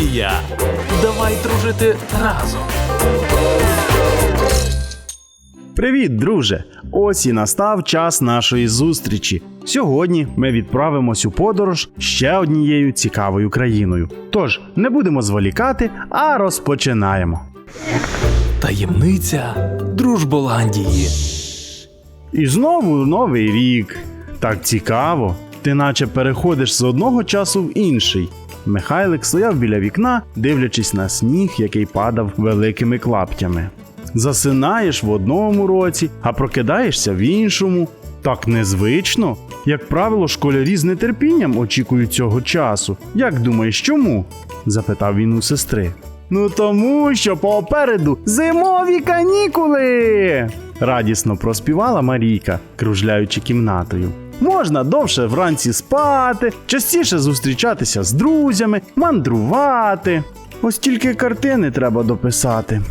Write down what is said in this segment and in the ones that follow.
Голландія. Давай дружити разом. Привіт, друже! Ось і настав час нашої зустрічі. Сьогодні ми відправимось у подорож ще однією цікавою країною. Тож не будемо зволікати, а розпочинаємо. Таємниця Дружболандії. І знову новий рік. Так цікаво. Ти наче переходиш з одного часу в інший. Михайлик стояв біля вікна, дивлячись на сніг, який падав великими клаптями. Засинаєш в одному році, а прокидаєшся в іншому. Так незвично. Як правило, школярі з нетерпінням очікують цього часу. Як думаєш, чому? запитав він у сестри. Ну тому, що попереду зимові канікули. радісно проспівала Марійка, кружляючи кімнатою. Можна довше вранці спати, частіше зустрічатися з друзями, мандрувати. Ось тільки картини треба дописати,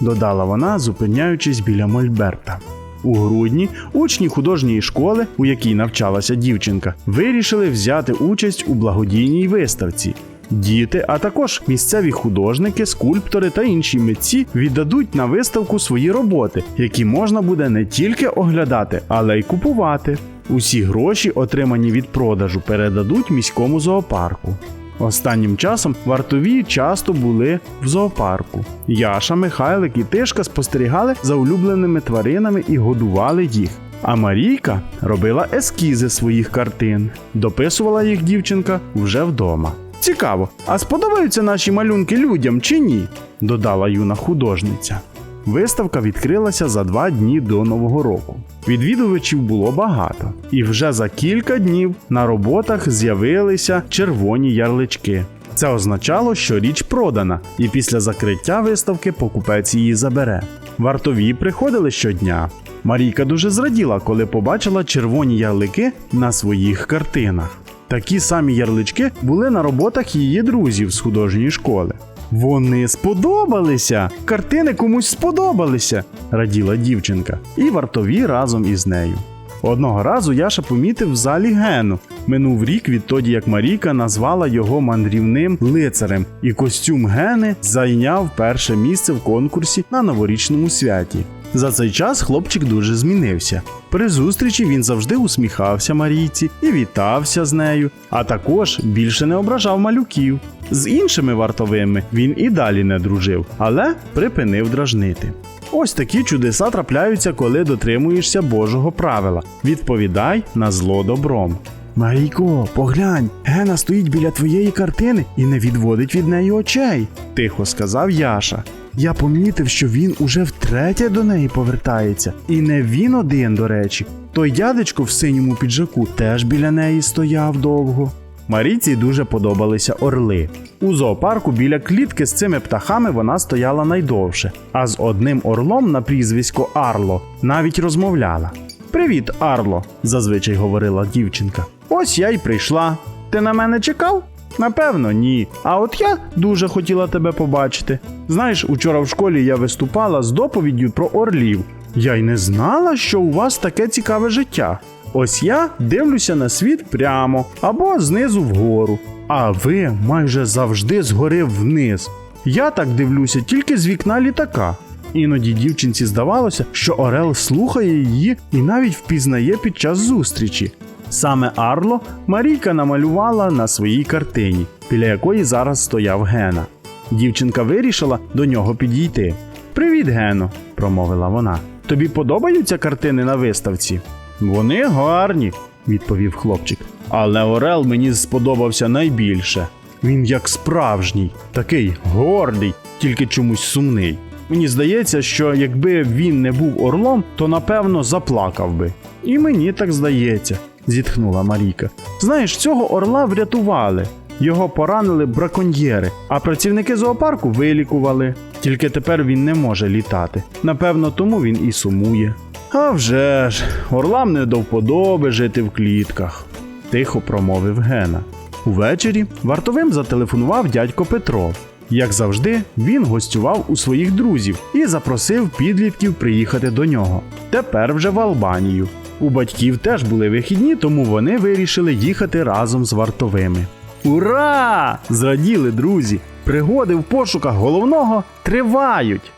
додала вона, зупиняючись біля Мольберта. У грудні учні художньої школи, у якій навчалася дівчинка, вирішили взяти участь у благодійній виставці. Діти, а також місцеві художники, скульптори та інші митці віддадуть на виставку свої роботи, які можна буде не тільки оглядати, але й купувати. Усі гроші, отримані від продажу, передадуть міському зоопарку. Останнім часом вартові часто були в зоопарку. Яша, Михайлик і Тишка спостерігали за улюбленими тваринами і годували їх. А Марійка робила ескізи своїх картин. Дописувала їх дівчинка вже вдома. Цікаво, а сподобаються наші малюнки людям чи ні? додала юна художниця. Виставка відкрилася за два дні до Нового року. Відвідувачів було багато, і вже за кілька днів на роботах з'явилися червоні ярлички. Це означало, що річ продана, і після закриття виставки покупець її забере. Вартові приходили щодня. Марійка дуже зраділа, коли побачила червоні ярлики на своїх картинах. Такі самі ярлички були на роботах її друзів з художньої школи. Вони сподобалися! Картини комусь сподобалися, раділа дівчинка, і вартові разом із нею. Одного разу Яша помітив в залі Гену. Минув рік відтоді, як Марійка назвала його мандрівним лицарем, і костюм Гени зайняв перше місце в конкурсі на новорічному святі. За цей час хлопчик дуже змінився. При зустрічі він завжди усміхався Марійці і вітався з нею, а також більше не ображав малюків. З іншими вартовими він і далі не дружив, але припинив дражнити. Ось такі чудеса трапляються, коли дотримуєшся Божого правила. Відповідай на зло добром. Марійко, поглянь, Гена стоїть біля твоєї картини і не відводить від неї очей, тихо сказав Яша. Я помітив, що він уже втретє до неї повертається. І не він один, до речі. Той дядечко в синьому піджаку теж біля неї стояв довго. Марійці дуже подобалися орли. У зоопарку біля клітки з цими птахами вона стояла найдовше, а з одним орлом на прізвисько Арло навіть розмовляла. Привіт, Арло, зазвичай говорила дівчинка. Ось я й прийшла. Ти на мене чекав? Напевно, ні. А от я дуже хотіла тебе побачити. Знаєш, учора в школі я виступала з доповіддю про орлів. Я й не знала, що у вас таке цікаве життя. Ось я дивлюся на світ прямо або знизу вгору. А ви майже завжди згори вниз. Я так дивлюся тільки з вікна літака. Іноді дівчинці здавалося, що Орел слухає її і навіть впізнає під час зустрічі. Саме Арло Марійка намалювала на своїй картині, біля якої зараз стояв Гена. Дівчинка вирішила до нього підійти. Привіт, Гено, промовила вона. Тобі подобаються картини на виставці? Вони гарні, відповів хлопчик. Але Орел мені сподобався найбільше. Він як справжній, такий гордий, тільки чомусь сумний. Мені здається, що якби він не був орлом, то напевно заплакав би. І мені так здається, зітхнула Марійка. Знаєш, цього орла врятували. Його поранили браконьєри, а працівники зоопарку вилікували. Тільки тепер він не може літати. Напевно, тому він і сумує. А вже ж, орлам не до вподоби жити в клітках, тихо промовив Гена. Увечері вартовим зателефонував дядько Петро. Як завжди, він гостював у своїх друзів і запросив підлітків приїхати до нього. Тепер вже в Албанію. У батьків теж були вихідні, тому вони вирішили їхати разом з вартовими. Ура! зраділи друзі. Пригоди в пошуках головного тривають.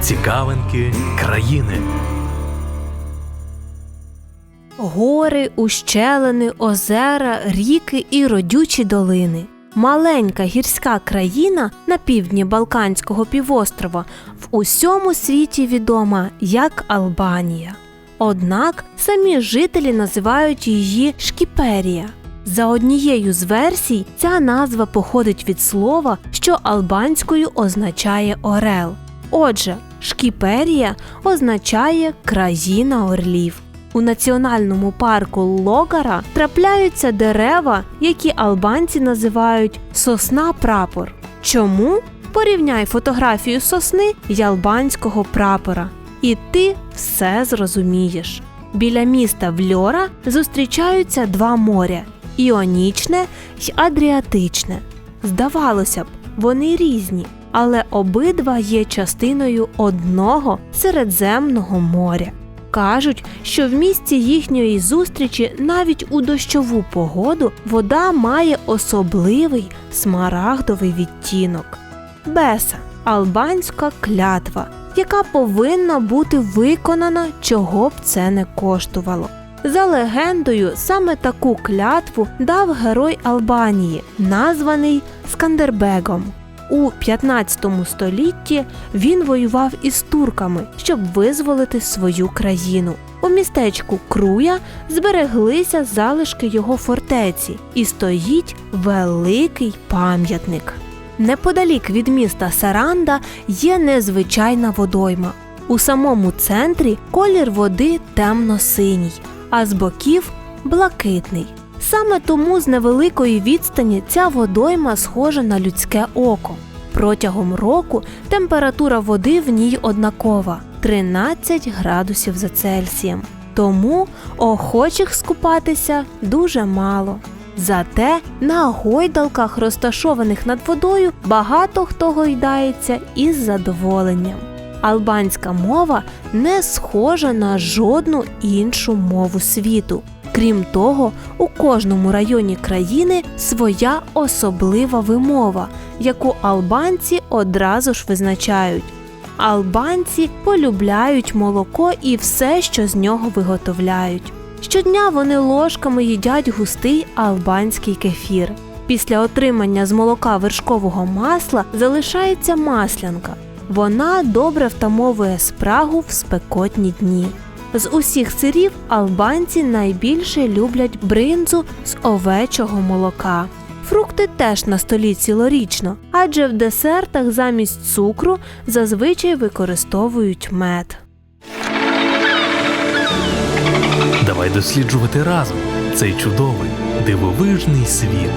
Цікавинки країни. Гори, ущелини, озера, ріки і родючі долини. Маленька гірська країна на півдні Балканського півострова в усьому світі відома як Албанія. Однак самі жителі називають її Шкіперія. За однією з версій, ця назва походить від слова, що албанською означає орел. Отже, Шкіперія означає країна орлів. У національному парку Логара трапляються дерева, які албанці називають сосна прапор. Чому? Порівняй фотографію сосни й албанського прапора, і ти все зрозумієш. Біля міста Вльора зустрічаються два моря Іонічне й Адріатичне. Здавалося б, вони різні, але обидва є частиною одного Середземного моря. Кажуть, що в місці їхньої зустрічі навіть у дощову погоду вода має особливий смарагдовий відтінок. Беса албанська клятва, яка повинна бути виконана, чого б це не коштувало. За легендою, саме таку клятву дав герой Албанії, названий Скандербегом. У 15 столітті він воював із турками, щоб визволити свою країну. У містечку Круя збереглися залишки його фортеці, і стоїть великий пам'ятник. Неподалік від міста Саранда є незвичайна водойма. У самому центрі колір води темно-синій, а з боків блакитний. Саме тому з невеликої відстані ця водойма схожа на людське око. Протягом року температура води в ній однакова 13 градусів за Цельсієм. Тому охочих скупатися дуже мало. Зате на гойдалках, розташованих над водою, багато хто гойдається із задоволенням. Албанська мова не схожа на жодну іншу мову світу. Крім того, у кожному районі країни своя особлива вимова, яку албанці одразу ж визначають. Албанці полюбляють молоко і все, що з нього виготовляють. Щодня вони ложками їдять густий албанський кефір. Після отримання з молока вершкового масла залишається маслянка. Вона добре втамовує спрагу в спекотні дні. З усіх сирів албанці найбільше люблять бринзу з овечого молока. Фрукти теж на столі цілорічно, адже в десертах замість цукру зазвичай використовують мед. Давай досліджувати разом цей чудовий дивовижний світ.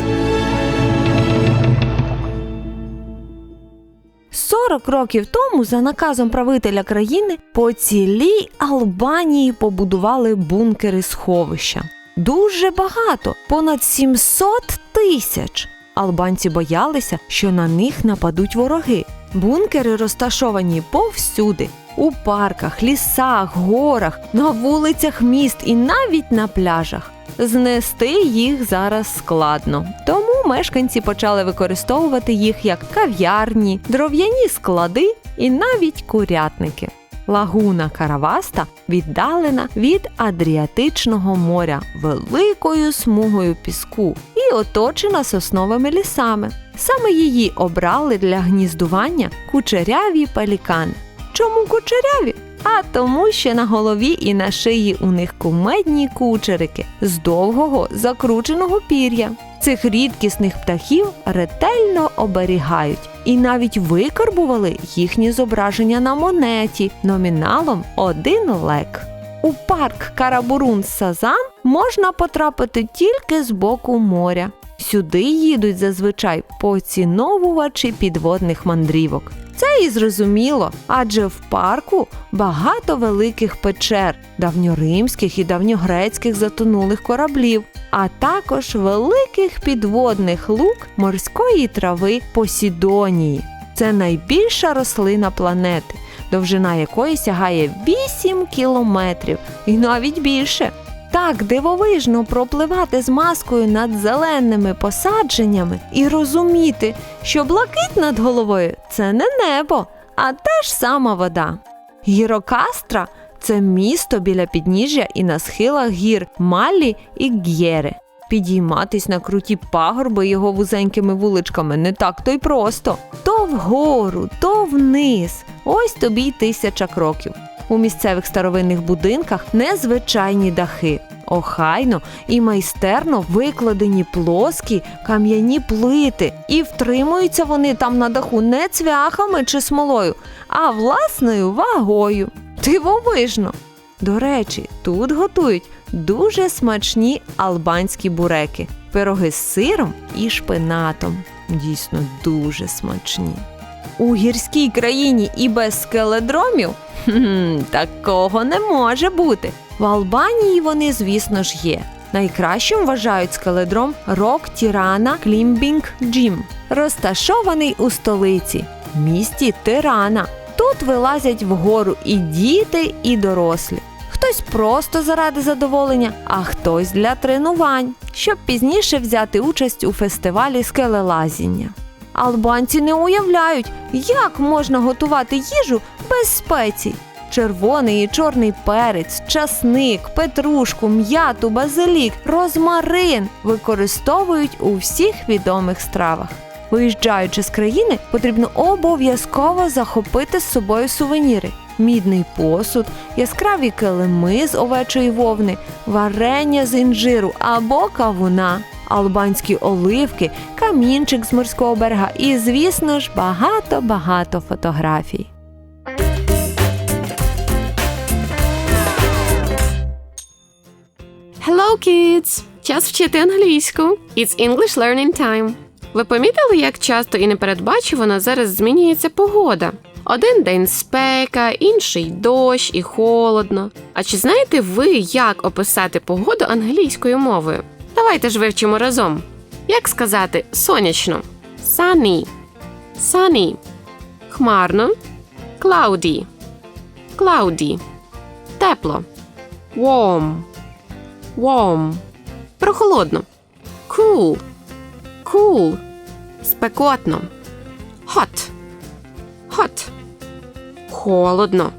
40 років тому, за наказом правителя країни, по цілій Албанії побудували бункери сховища. Дуже багато, понад 700 тисяч. Албанці боялися, що на них нападуть вороги. Бункери розташовані повсюди. У парках, лісах, горах, на вулицях міст і навіть на пляжах. Знести їх зараз складно, тому мешканці почали використовувати їх як кав'ярні, дров'яні склади і навіть курятники. Лагуна Караваста віддалена від Адріатичного моря великою смугою піску і оточена сосновими лісами. Саме її обрали для гніздування кучеряві пелікани. Чому кучеряві? А тому, що на голові і на шиї у них кумедні кучерики з довгого закрученого пір'я. Цих рідкісних птахів ретельно оберігають і навіть викарбували їхні зображення на монеті номіналом один лек. У парк Карабурун Сазан можна потрапити тільки з боку моря. Сюди їдуть зазвичай поціновувачі підводних мандрівок. Це і зрозуміло, адже в парку багато великих печер, давньоримських і давньогрецьких затонулих кораблів, а також великих підводних лук морської трави Посідонії. Це найбільша рослина планети, довжина якої сягає 8 кілометрів і навіть більше. Так дивовижно пропливати з маскою над зеленими посадженнями і розуміти, що блакит над головою це не небо, а та ж сама вода. Гірокастра це місто біля підніжжя і на схилах гір Малі і Г'єре. Підійматись на круті пагорби його вузенькими вуличками не так то й просто. То вгору, то вниз. Ось тобі й тисяча кроків. У місцевих старовинних будинках незвичайні дахи. Охайно і майстерно викладені плоскі кам'яні плити, і втримуються вони там на даху не цвяхами чи смолою, а власною вагою. Дивовижно! До речі, тут готують дуже смачні албанські буреки, пироги з сиром і шпинатом. Дійсно дуже смачні. У гірській країні і без скеледромів хм, такого не може бути. В Албанії вони, звісно ж, є. Найкращим вважають скеледром Рок Тірана Клімбінг Джім, розташований у столиці, місті Тирана. Тут вилазять вгору і діти, і дорослі. Хтось просто заради задоволення, а хтось для тренувань, щоб пізніше взяти участь у фестивалі скелелазіння. Албанці не уявляють, як можна готувати їжу без спецій. Червоний і чорний перець, часник, петрушку, м'яту, базилік, розмарин використовують у всіх відомих стравах. Виїжджаючи з країни, потрібно обов'язково захопити з собою сувеніри: мідний посуд, яскраві килими з овечої вовни, варення з інжиру або кавуна, албанські оливки, камінчик з морського берега і, звісно ж, багато-багато фотографій. Hello, kids! Час вчити англійську. It's English learning time. Ви помітили, як часто і непередбачувано зараз змінюється погода? Один день спека, інший дощ і холодно. А чи знаєте ви, як описати погоду англійською мовою? Давайте ж вивчимо разом. Як сказати сонячно? Sunny. Sunny. Хмарно. Cloudy. Cloudy. Тепло. Warm. Warm. Прохолодно. Cool. Cool. Спекотно. Hot. Hot. Холодно.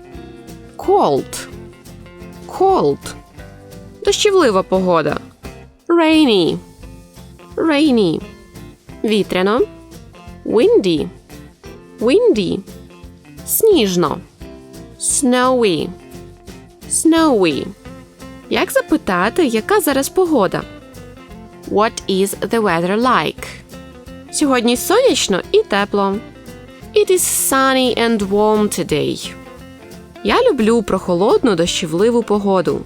Cold. Cold. Дощівлива погода. Rainy. Rainy. Вітряно. Windy. Windy. Сніжно. Snowy. Snowy. Як запитати, яка зараз погода? What is the weather like? Сьогодні сонячно і тепло. It is sunny and warm today. Я люблю прохолодну дощівливу погоду.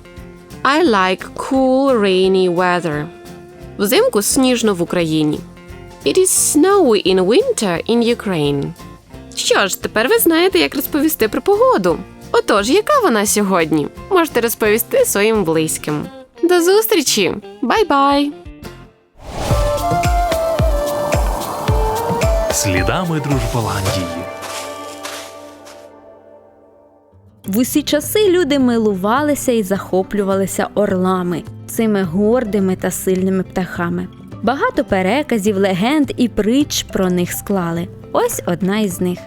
I like cool rainy weather. Взимку сніжно в Україні. It is snowy in winter in Ukraine. Що ж, тепер ви знаєте, як розповісти про погоду. Отож, яка вона сьогодні? Можете розповісти своїм близьким. До зустрічі! Бай-бай! Слідами Дружболандії. В усі часи люди милувалися і захоплювалися орлами, цими гордими та сильними птахами. Багато переказів, легенд і притч про них склали. Ось одна із них.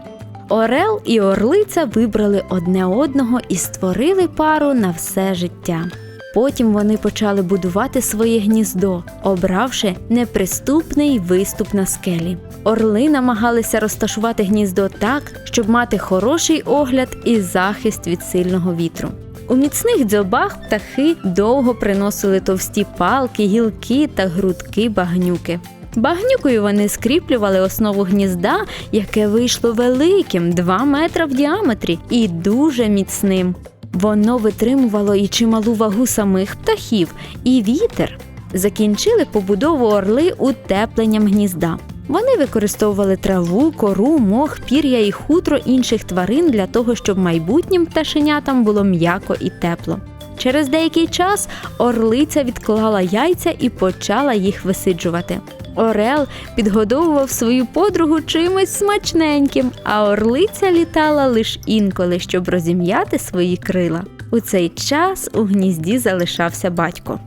Орел і орлиця вибрали одне одного і створили пару на все життя. Потім вони почали будувати своє гніздо, обравши неприступний виступ на скелі. Орли намагалися розташувати гніздо так, щоб мати хороший огляд і захист від сильного вітру. У міцних дзьобах птахи довго приносили товсті палки, гілки та грудки багнюки. Багнюкою вони скріплювали основу гнізда, яке вийшло великим 2 метра в діаметрі і дуже міцним. Воно витримувало і чималу вагу самих птахів, і вітер. Закінчили побудову орли утепленням гнізда. Вони використовували траву, кору, мох, пір'я і хутро інших тварин для того, щоб майбутнім пташенятам було м'яко і тепло. Через деякий час орлиця відклала яйця і почала їх висиджувати. Орел підгодовував свою подругу чимось смачненьким, а орлиця літала лише інколи, щоб розім'яти свої крила. У цей час у гнізді залишався батько.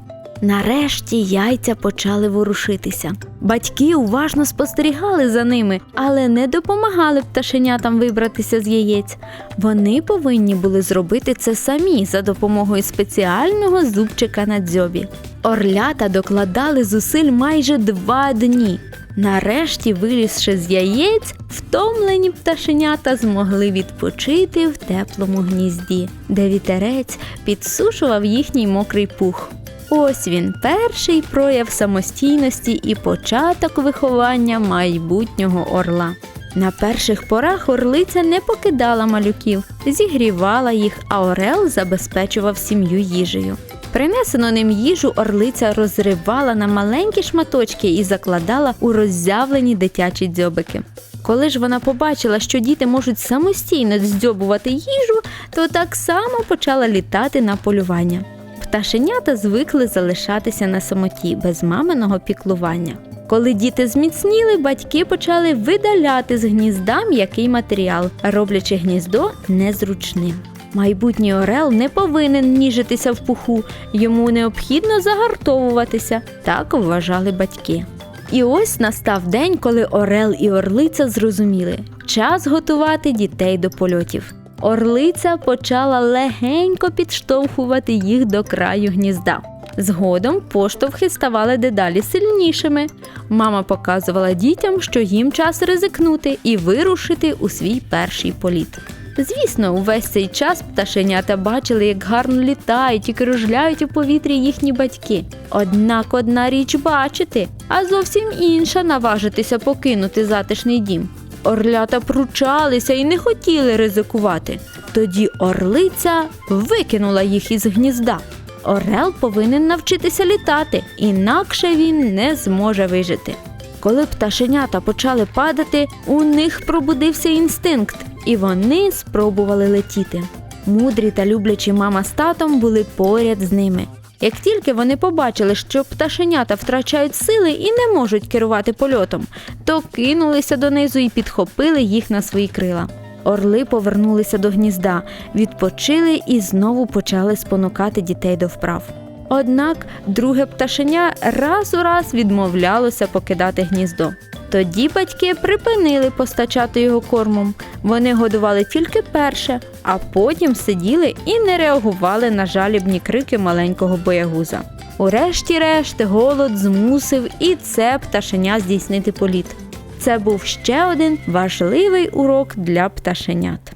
Нарешті яйця почали ворушитися. Батьки уважно спостерігали за ними, але не допомагали пташенятам вибратися з яєць. Вони повинні були зробити це самі за допомогою спеціального зубчика на дзьобі. Орлята докладали зусиль майже два дні. Нарешті, вилізши з яєць, втомлені пташенята змогли відпочити в теплому гнізді, де вітерець підсушував їхній мокрий пух. Ось він, перший прояв самостійності і початок виховання майбутнього орла. На перших порах орлиця не покидала малюків, зігрівала їх, а орел забезпечував сім'ю їжею. Принесену ним їжу орлиця розривала на маленькі шматочки і закладала у роззявлені дитячі дзьобики. Коли ж вона побачила, що діти можуть самостійно здзьобувати їжу, то так само почала літати на полювання. Пташенята звикли залишатися на самоті без маминого піклування. Коли діти зміцніли, батьки почали видаляти з гнізда м'який матеріал, роблячи гніздо незручним. Майбутній орел не повинен ніжитися в пуху, йому необхідно загартовуватися, так вважали батьки. І ось настав день, коли Орел і Орлиця зрозуміли час готувати дітей до польотів. Орлиця почала легенько підштовхувати їх до краю гнізда. Згодом поштовхи ставали дедалі сильнішими. Мама показувала дітям, що їм час ризикнути і вирушити у свій перший політ. Звісно, увесь цей час пташенята бачили, як гарно літають і кружляють у повітрі їхні батьки. Однак одна річ бачити, а зовсім інша наважитися покинути затишний дім. Орлята пручалися і не хотіли ризикувати. Тоді орлиця викинула їх із гнізда. Орел повинен навчитися літати, інакше він не зможе вижити. Коли пташенята почали падати, у них пробудився інстинкт, і вони спробували летіти. Мудрі та люблячі мама з татом були поряд з ними. Як тільки вони побачили, що пташенята втрачають сили і не можуть керувати польотом, то кинулися донизу і підхопили їх на свої крила. Орли повернулися до гнізда, відпочили і знову почали спонукати дітей до вправ. Однак друге пташеня раз у раз відмовлялося покидати гніздо. Тоді батьки припинили постачати його кормом. Вони годували тільки перше, а потім сиділи і не реагували на жалібні крики маленького боягуза. Урешті-решт голод змусив і це пташеня здійснити політ. Це був ще один важливий урок для пташенят.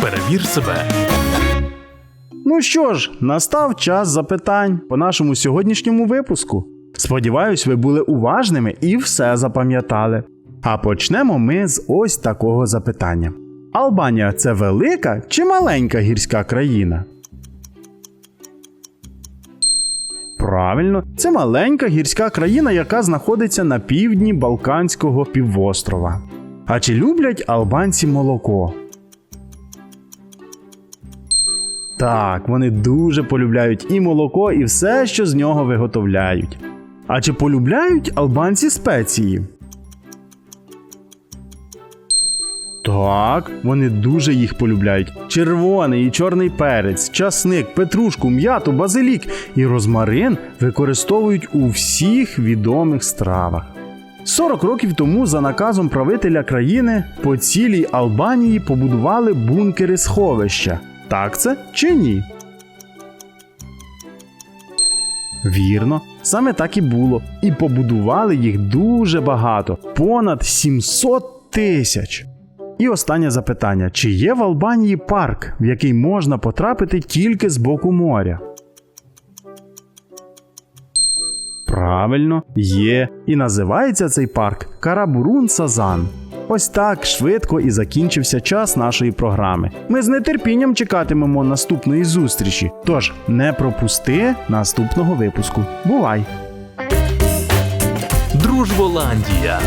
Перевір себе. Ну що ж, настав час запитань по нашому сьогоднішньому випуску. Сподіваюсь, ви були уважними і все запам'ятали. А почнемо ми з ось такого запитання: Албанія це велика чи маленька гірська країна? Правильно, це маленька гірська країна, яка знаходиться на півдні Балканського півострова. А чи люблять албанці молоко? Так, вони дуже полюбляють і молоко, і все, що з нього виготовляють. А чи полюбляють албанці спеції? Так, вони дуже їх полюбляють. Червоний і чорний перець, часник, петрушку, м'яту, базилік і розмарин використовують у всіх відомих стравах. 40 років тому, за наказом правителя країни, по цілій Албанії побудували бункери сховища. Так це чи ні? Вірно, саме так і було. І побудували їх дуже багато понад 700 тисяч. І останнє запитання: чи є в Албанії парк, в який можна потрапити тільки з боку моря? Правильно, є. І називається цей парк Карабурун Сазан. Ось так швидко і закінчився час нашої програми. Ми з нетерпінням чекатимемо наступної зустрічі. Тож не пропусти наступного випуску. Бувай! Дружболандія.